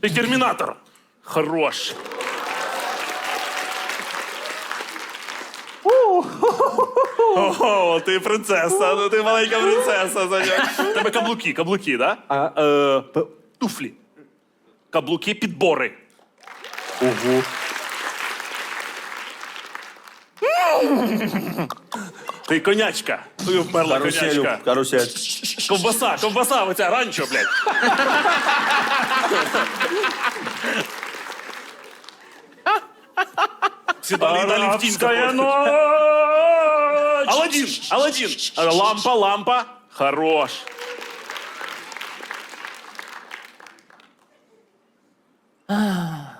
Ти термінатор. Хорош. Ого, ти принцеса, ну ти маленька принцеса. Саня. Тебе каблуки, каблуки, да? А, е, п- туфлі. Каблуки, підбори. Ого. Ти конячка. Ти вмерла конячка. карусель. Ковбаса, ковбаса, оця ранчо, блядь. Всі далі, далі в тінь також. Аладдін, Аладдін. Лампа, лампа. Хорош.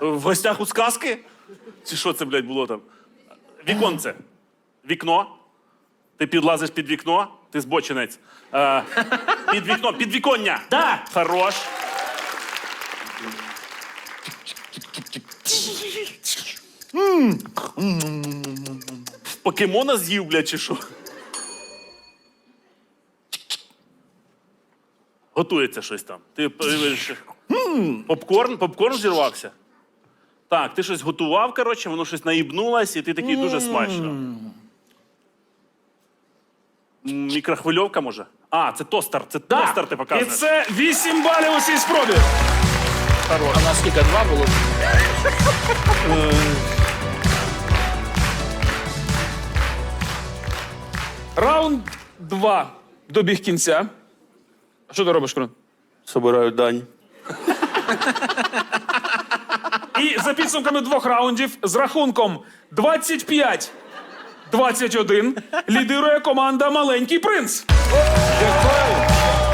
В гостях у сказки? Чи що це, блядь, було там? Віконце. Вікно. Ти підлазиш під вікно, ти збочинець. Е, під вікно, під віконня. Так. Хорош. Покемона з'їв, блядь, чи що? Готується щось там. Ти подивишся. Попкорн? Попкорн зірвався? Так, ти щось готував, коротше, воно щось наїбнулось, і ти такий дуже смачно. Мікрохвильовка може? А, це тостер. Це тостер ти І показуєш. це 8 балів у цій спробі. А нас скільки два було? Раунд 2 добіг кінця. Що ти робиш, Крон? Собираю дань. І за підсумками двох раундів з рахунком 25-21 лідирує команда Маленький принц. Дякую.